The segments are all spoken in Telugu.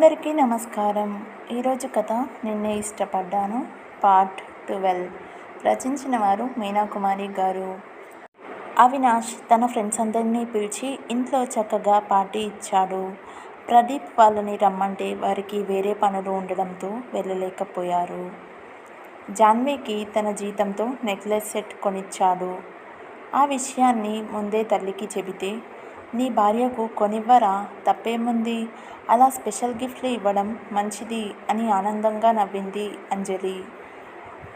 అందరికీ నమస్కారం. ఈరోజు కథ నిన్నే ఇష్టపడ్డాను. Part twelve. రచించిన వారు మీనాకుమారి గారు. అవినాష్ తన ఫ్రెండ్స్ అందరినీ పిలిచి ఇంట్లో చక్కగా పార్టీ ఇచ్చాడు. ప్రదీప్ వాళ్ళని రమ్మంటే వారికి వేరే పనులు ఉండడంతో వెళ్ళలేకపోయారు. జాన్వీకి తన జీతంతో నెక్లెస్ సెట్ కొనిచ్చాడు. ఆ విషయాన్ని ముందే తల్లికి చెబితే నీ భార్యకు కొనివ్వరా? తప్పేముంది? అలా స్పెషల్ గిఫ్ట్లు ఇవ్వడం మంచిది అని ఆనందంగా నవ్వింది అంజలి.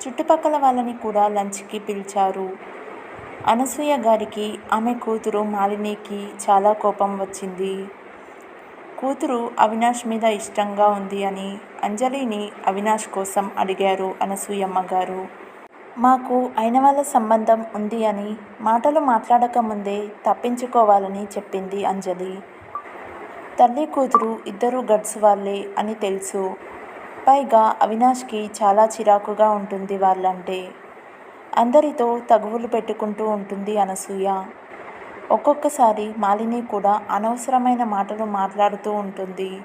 చుట్టుపక్కల వాళ్ళని కూడా లంచ్కి పిలిచారు. అనసూయ గారికి ఆమె కూతురు మాలినికి చాలా కోపం వచ్చింది. కూతురు అవినాష్ మీద ఇష్టంగా ఉంది అని అంజలిని అవినాష్ కోసం అడిగారు అనసూయమ్మ గారు. మాకు అయిన వాళ్ళ సంబంధం ఉంది అని మాటలు మాట్లాడకముందే తప్పించుకోవాలని చెప్పింది అంజలి. తల్లి కూతురు ఇద్దరు గడ్స్ వాళ్ళే అని తెలుసు. పైగా అవినాష్కి చాలా చిరాకుగా ఉంటుంది వాళ్ళంటే. అందరితో తగువులు పెట్టుకుంటూ ఉంటుంది అనసూయ. ఒక్కొక్కసారి మాలిని కూడా అనవసరమైన మాటలు మాట్లాడుతూ ఉంటుంది.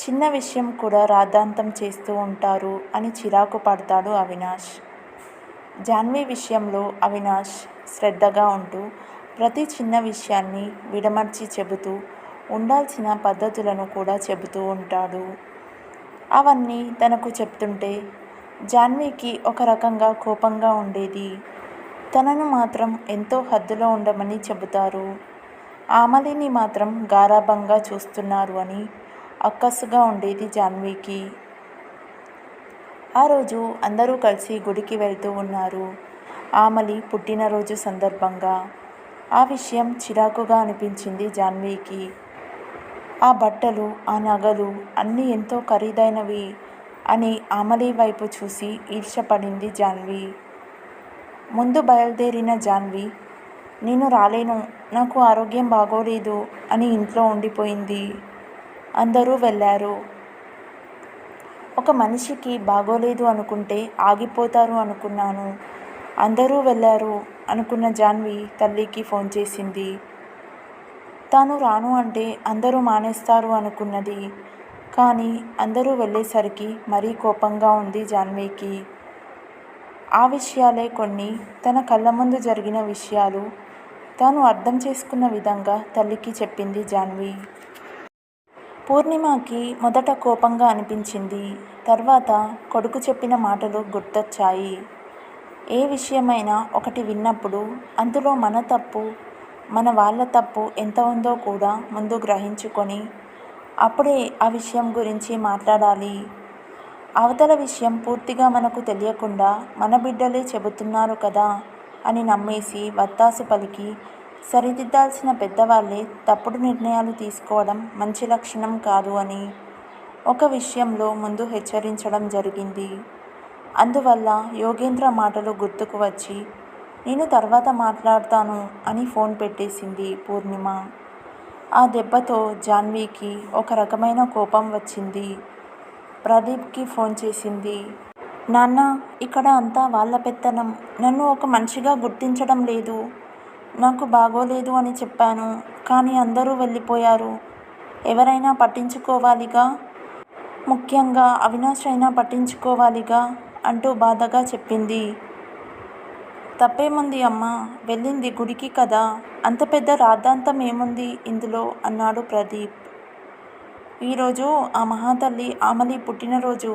చిన్న విషయం కూడా రాద్ధాంతం చేస్తూ ఉంటారు అని చిరాకు పడతాడు అవినాష్. జాన్వి విషయంలో అవినాష్ శ్రద్ధగా ఉంటూ ప్రతి చిన్న విషయాన్ని విడమర్చి చెబుతూ ఉండాల్సిన పద్ధతులను కూడా చెబుతూ ఉంటాడు. అవన్నీ తనకు చెప్తుంటే జాన్వీకి ఒక రకంగా కోపంగా ఉండేది. తనను మాత్రం ఎంతో హద్దులో ఉండమని చెబుతారు. ఆమలిని మాత్రం గారాభంగా చూస్తున్నారు అని అక్కసుగా ఉండేది జాన్వీకి. ఆ రోజు అందరూ కలిసి గుడికి వెళ్తూ ఉన్నారు. ఆమలి పుట్టినరోజు సందర్భంగా. ఆ విషయం చిరాకుగా అనిపించింది జాన్వీకి. ఆ బట్టలు ఆ నగలు అన్నీ ఎంతో ఖరీదైనవి అని ఆమలి వైపు చూసి ఈర్షపడింది జాన్వి. ముందు బయలుదేరిన జాన్వి నేను రాలేను. నాకు ఆరోగ్యం బాగోలేదు అని ఇంట్లో ఉండిపోయింది. అందరూ వెళ్ళారు. ఒక మనిషికి బాగోలేదు అనుకుంటే ఆగిపోతారు అనుకున్నాను. అందరూ వెళ్ళారు అనుకున్న జాన్వి తల్లికి ఫోన్ చేసింది. తాను రాను అంటే అందరూ మానేస్తారు అనుకున్నది. కానీ అందరూ వెళ్ళేసరికి మరీ కోపంగా ఉంది జాన్వీకి. ఆ విషయాలే కొన్ని తన కళ్ళ ముందు జరిగిన విషయాలు. తాను అర్థం చేసుకున్న విధంగా తల్లికి చెప్పింది జాన్వి. పూర్ణిమకి మొదట కోపంగా అనిపించింది. తర్వాత కొడుకు చెప్పిన మాటలు గుర్తొచ్చాయి. ఏ విషయమైనా ఒకటి విన్నప్పుడు అందులో మన తప్పు మన వాళ్ళ తప్పు ఎంత ఉందో కూడా ముందు గ్రహించుకొని అప్పుడే ఆ విషయం గురించి మాట్లాడాలి. అవతల విషయం పూర్తిగా మనకు తెలియకుండా మన బిడ్డలే చెబుతున్నారు కదా అని నమ్మేసి వత్తాసు పలికి సరిదిద్దాల్సిన పెద్దవాళ్ళే తప్పుడు నిర్ణయాలు తీసుకోవడం మంచి లక్షణం కాదు అని ఒక విషయంలో ముందు హెచ్చరించడం జరిగింది. అందువల్ల యోగేంద్ర మాటలు గుర్తుకు వచ్చి నేను తర్వాత మాట్లాడతాను అని ఫోన్ పెట్టేసింది పూర్ణిమ. ఆ దెబ్బతో జాన్వీకి ఒక రకమైన కోపం వచ్చింది. ప్రదీప్కి ఫోన్ చేసింది నాన్న ఇక్కడ అంతా వాళ్ళ పెత్తనం. నన్ను ఒక మనిషిగా గుర్తించడం లేదు. నాకు బాగోలేదు అని చెప్పాను కానీ అందరూ వెళ్ళిపోయారు. ఎవరైనా పట్టించుకోవాలిగా? ముఖ్యంగా అవినాష్ అయినా పట్టించుకోవాలిగా? అంటూ బాధగా చెప్పింది. తప్పేముంది అమ్మా వెళ్ళింది గుడికి కదా అంత పెద్ద రాద్ధాంతం ఏముంది ఇందులో? అన్నాడు ప్రదీప్. ఈరోజు ఆ మహాతల్లి ఆమలి పుట్టినరోజు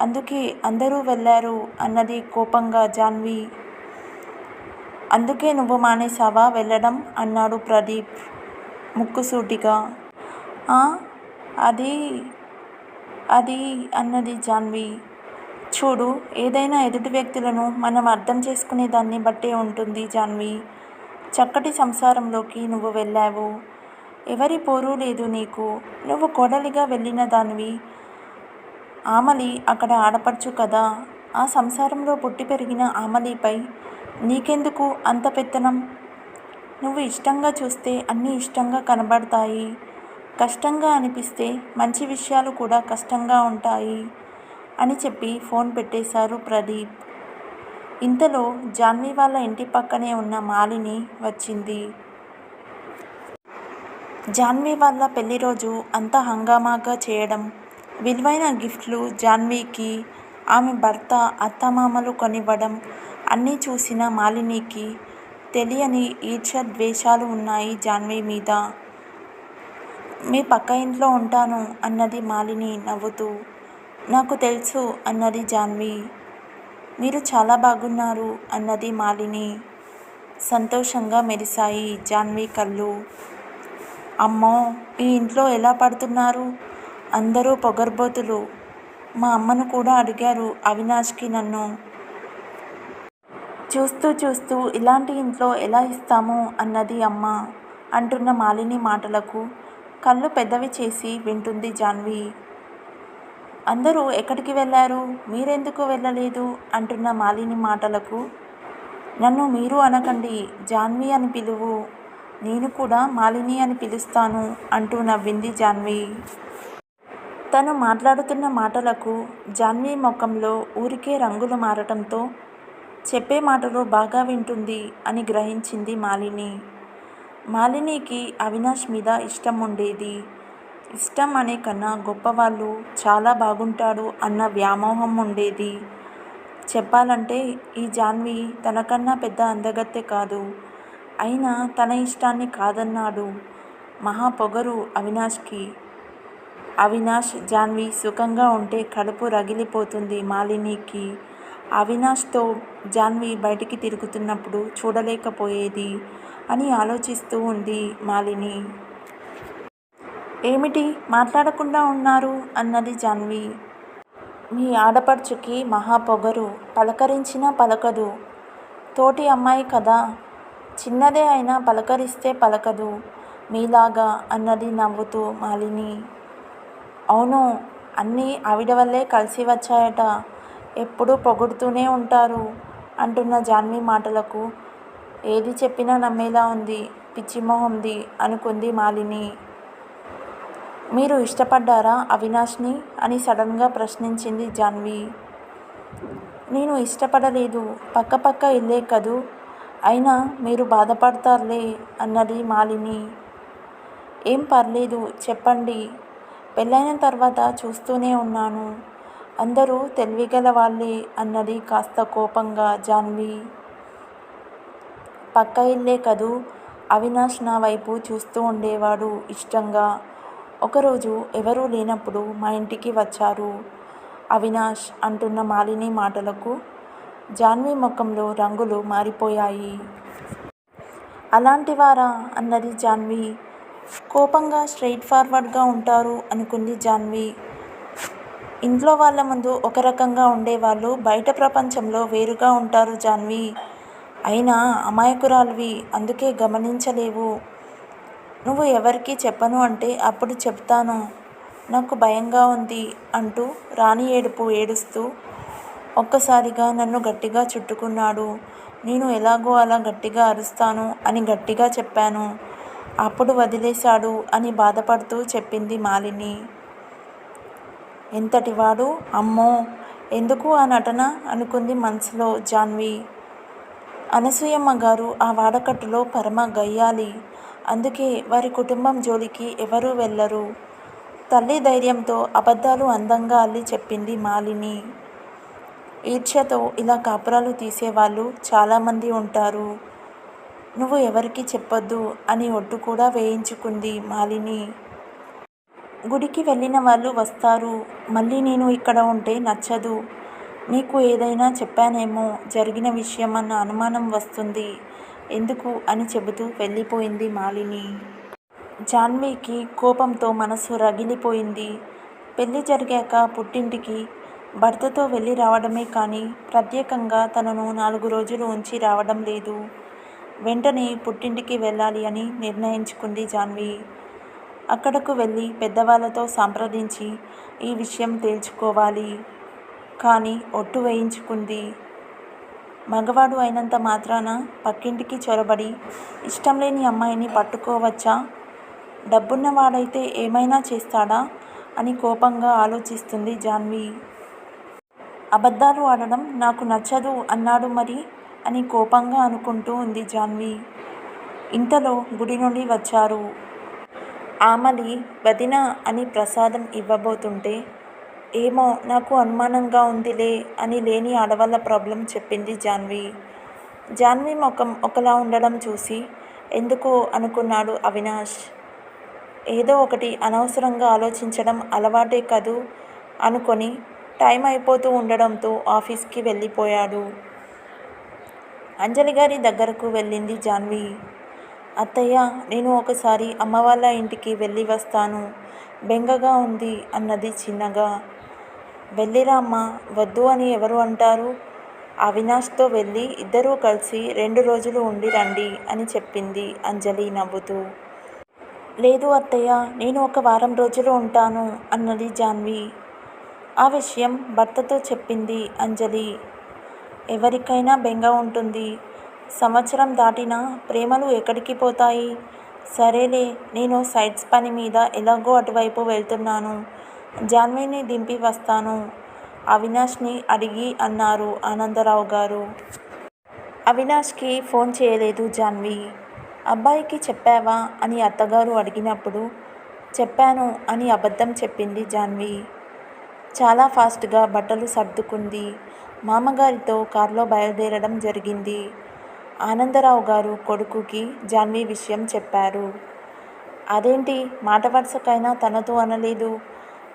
అందుకే అందరూ వెళ్ళారు అన్నది కోపంగా జాన్వి అందుకే నువ్వు మానేసావా వెళ్ళడం? అన్నాడు ప్రదీప్ ముక్కుసూటిగా. అది అది అన్నది జాన్వి. చూడు ఏదైనా ఎదుటి వ్యక్తులను మనం అర్థం చేసుకునే దాన్ని బట్టే ఉంటుంది జాన్వి. చక్కటి సంసారంలోకి నువ్వు వెళ్ళావు. ఎవరి పోరు లేదు నీకు. నువ్వు కోడలిగా వెళ్ళిన దానివి. ఆమలి అక్కడ ఆడపడుచు కదా. ఆ సంసారంలో పుట్టి పెరిగిన ఆమలిపై నీకెందుకు అంత పెత్తనం? నువ్వు ఇష్టంగా చూస్తే అన్నీ ఇష్టంగా కనబడతాయి. కష్టంగా అనిపిస్తే మంచి విషయాలు కూడా కష్టంగా ఉంటాయి అని చెప్పి ఫోన్ పెట్టేశారు ప్రదీప్. ఇంతలో జాన్వి వాళ్ళ ఇంటి పక్కనే ఉన్న మాలిని వచ్చింది. జాన్వీ వాళ్ళ పెళ్ళి రోజు అంతా హంగామాగా చేయడం విలువైన గిఫ్ట్లు జాన్వీకి ఆమె భర్త అత్తమామలు కొనివ్వడం అన్నీ చూసిన మాలినికి తెలియని ఈర్ష్య ద్వేషాలు ఉన్నాయి జాన్వీ మీద. మీ పక్క ఇంట్లో ఉంటాను అన్నది మాలిని నవ్వుతూ. నాకు తెలుసు అన్నది జాన్వి. మీరు చాలా బాగున్నారు అన్నది మాలిని. సంతోషంగా మెరిశాయి జాన్వి కళ్ళు. అమ్మో ఈ ఇంట్లో ఎలా పడుతున్నారు? అందరూ పొగర్బోతులు. మా అమ్మను కూడా అడిగారు అవినాష్కి నన్ను. చూస్తూ చూస్తూ ఇలాంటి ఇంట్లో ఎలా ఇస్తాము అన్నది అమ్మ అంటున్న మాలిని మాటలకు కళ్ళు పెద్దవి చేసి వింటుంది జాన్వి. అందరూ ఎక్కడికి వెళ్ళారు? మీరెందుకు వెళ్ళలేదు? అంటున్న మాలిని మాటలకు నన్ను మీరు అనకండి జాన్వి అని పిలువు. నేను కూడా మాలిని అని పిలుస్తాను అంటూ నవ్వింది జాన్వి. తను మాట్లాడుతున్న మాటలకు జాన్వి ముఖంలో ఊరికే రంగులు మారటంతో చెప్పే మాటలు బాగా వింటుంది అని గ్రహించింది మాలిని. మాలినికి అవినాష్ మీద ఇష్టం ఉండేది. ఇష్టం అనే కన్నా గొప్పవాళ్ళు చాలా బాగుంటాడు అన్న వ్యామోహం ఉండేది. చెప్పాలంటే ఈ జాన్వి తనకన్నా పెద్ద అందగత్తె కాదు. అయినా తన ఇష్టాన్ని కాదన్నాడు మహా పొగరు అవినాష్కి. అవినాష్ జాన్వి సుఖంగా ఉంటే కడుపు రగిలిపోతుంది మాలినికి. అవినాష్తో జాన్వి బయటికి తిరుగుతున్నప్పుడు చూడలేకపోయేది అని ఆలోచిస్తూ ఉంది మాలిని. ఏమిటి మాట్లాడకుండా ఉన్నారు? అన్నది జాన్వి. మీ ఆడపడుచుకి మహా పొగరు పలకరించినా పలకదు. తోటి అమ్మాయి కదా చిన్నదే అయినా పలకరిస్తే పలకదు మీలాగా అన్నది నవ్వుతూ మాలిని. అవును అన్నీ ఆవిడ వల్లే కలిసి వచ్చాయట. ఎప్పుడూ పొగుడుతూనే ఉంటారు అంటున్న జాన్వి మాటలకు. ఏది చెప్పినా నమ్మేలా ఉంది పిచ్చిమోహంది అనుకుంది మాలిని. మీరు ఇష్టపడ్డారా అవినాష్ని అని సడన్గా ప్రశ్నించింది జాన్వి. నేను ఇష్టపడలేదు పక్క పక్క ఇల్లే కదూ. అయినా మీరు బాధపడతారులే అన్నది మాలిని. ఏం పర్లేదు చెప్పండి. పెళ్ళైన తర్వాత చూస్తూనే ఉన్నాను. అందరూ తెలివిగల వాళ్ళే అన్నది కాస్త కోపంగా జాన్వి. పక్క ఇల్లే కదూ అవినాష్ నా వైపు చూస్తూ ఉండేవాడు ఇష్టంగా. ఒకరోజు ఎవరూ లేనప్పుడు మా ఇంటికి వచ్చారు అవినాష్ అంటున్న మాలిని మాటలకు. జాన్వి ముఖంలో రంగులు మారిపోయాయి. అలాంటి వారా అన్నది జాన్వి. కోపంగా స్ట్రైట్ ఫార్వర్డ్గా ఉంటారు అనుకుంది జాన్వి. ఇంట్లో వాళ్ళ ముందు ఒక రకంగా ఉండేవాళ్ళు. బయట ప్రపంచంలో వేరుగా ఉంటారు జాన్వి. అయినా అమాయకురాలివి అందుకే గమనించలేవు. నువ్వు ఎవరికీ చెప్పను అంటే అప్పుడు చెప్తాను. నాకు భయంగా ఉంది అంటూ రాణి ఏడుపు ఏడుస్తూ ఒక్కసారిగా నన్ను గట్టిగా చుట్టుకున్నాడు. నేను ఎలాగో అలా గట్టిగా అరుస్తాను అని గట్టిగా చెప్పాను. అప్పుడు వదిలేశాడు అని బాధపడుతూ చెప్పింది మాలిని. ఎంతటివాడు అమ్మో! ఎందుకు ఆ నటన? అనుకుంది మనసులో జాన్వి. అనసూయమ్మ గారు ఆ వాడకట్టులో పరమ గయ్యాలి. అందుకే వారి కుటుంబం జోలికి ఎవరూ వెళ్ళరు. తల్లి ధైర్యంతో అబద్ధాలు అందంగా అల్లి చెప్పింది మాలిని. ఈర్ష్యతో ఇలా కాపురాలు తీసేవాళ్ళు చాలామంది ఉంటారు. నువ్వు ఎవరికి చెప్పొద్దు అని ఒట్టు కూడా వేయించుకుంది మాలిని. గుడికి వెళ్ళిన వాళ్ళు వస్తారు. మళ్ళీ నేను ఇక్కడ ఉంటే నచ్చదు. మీకు ఏదైనా చెప్పానేమో జరిగిన విషయం అన్న అనుమానం వస్తుంది. ఎందుకు అని చెబుతూ వెళ్ళిపోయింది మాలిని. జాన్వీకి కోపంతో మనసు రగిలిపోయింది. పెళ్ళి జరిగాక పుట్టింటికి భర్తతో వెళ్ళి రావడమే కానీ ప్రత్యేకంగా తనను నాలుగు రోజులు ఉంచి రావడం లేదు. వెంటనే పుట్టింటికి వెళ్ళాలి అని నిర్ణయించుకుంది జాన్వి. అక్కడకు వెళ్ళి పెద్దవాళ్ళతో సంప్రదించి ఈ విషయం తేల్చుకోవాలి కానీ ఒట్టు వేయించుకుంది. మగవాడు అయినంత మాత్రాన పక్కింటికి చొరబడి ఇష్టం లేని అమ్మాయిని పట్టుకోవచ్చా? డబ్బున్నవాడైతే ఏమైనా చేస్తాడా? అని కోపంగా ఆలోచిస్తుంది జాన్వి. అబద్ధాలు ఆడడం నాకు నచ్చదు అన్నాడు మరి అని కోపంగా అనుకుంటూ ఉంది జాన్వి. ఇంతలో గుడి నుండి వచ్చారు. ఆమెది వదిన అని ప్రసాదం ఇవ్వబోతుంటే ఏమో నాకు అనుమానంగా ఉందిలే అని లేని ఆడవాళ్ళ ప్రాబ్లం చెప్పింది జాన్వి. జాన్వి ముఖం ఒకలా ఉండడం చూసి ఎందుకు అనుకున్నాడు అవినాష్. ఏదో ఒకటి అనవసరంగా ఆలోచించడం అలవాటే కదూ అనుకొని టైం అయిపోతూ ఉండడంతో ఆఫీస్కి వెళ్ళిపోయాడు. అంజలి గారి దగ్గరకు వెళ్ళింది జాన్వి. అత్తయ్య నేను ఒకసారి అమ్మ వాళ్ళ ఇంటికి వెళ్ళి వస్తాను. బెంగగా ఉంది అన్నది చిన్నగా. వెళ్ళిరా అమ్మ వద్దు అని ఎవరు అంటారు? అవినాష్తో వెళ్ళి ఇద్దరూ కలిసి రెండు రోజులు ఉండి రండి అని చెప్పింది అంజలి నవ్వుతూ. లేదు అత్తయ్య నేను ఒక వారం రోజులు ఉంటాను అన్నది జాన్వి. ఆ విషయం భర్తతో చెప్పింది అంజలి. ఎవరికైనా బెంగ ఉంటుంది. సంవత్సరం దాటినా ప్రేమలు ఎక్కడికి పోతాయి? సరేలే నేను సైట్స్ పని మీద ఎలాగో అటువైపు వెళ్తున్నాను. జాన్విని దింపి వస్తాను. అవినాష్ని అడిగి అన్నారు ఆనందరావు గారు. అవినాష్కి ఫోన్ చేయలేదు జాన్వి. అబ్బాయికి చెప్పావా అని అత్తగారు అడిగినప్పుడు చెప్పాను అని అబద్ధం చెప్పింది జాన్వి. చాలా ఫాస్ట్గా బట్టలు సర్దుకుంది. మామగారితో కారులో బయలుదేరడం జరిగింది. ఆనందరావు గారు కొడుకుకి జాన్వి విషయం చెప్పారు. అదేంటి? మాట వరుసకైనా తనతో అనలేదు.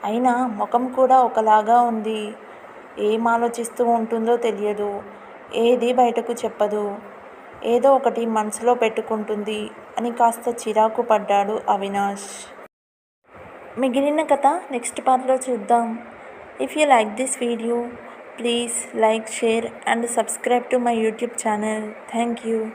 అయినా ముఖం కూడా ఒకలాగా ఉంది. ఏం ఆలోచిస్తూ ఉంటుందో తెలియదు. ఏది బయటకు చెప్పదు. ఏదో ఒకటి మనసులో పెట్టుకుంటుంది అని కాస్త చిరాకు పడ్డాడు అవినాష్. మిగిలిన కథ నెక్స్ట్ పార్ట్లో చూద్దాం. If you like this video Please like, share and subscribe to my YouTube channel. Thank you.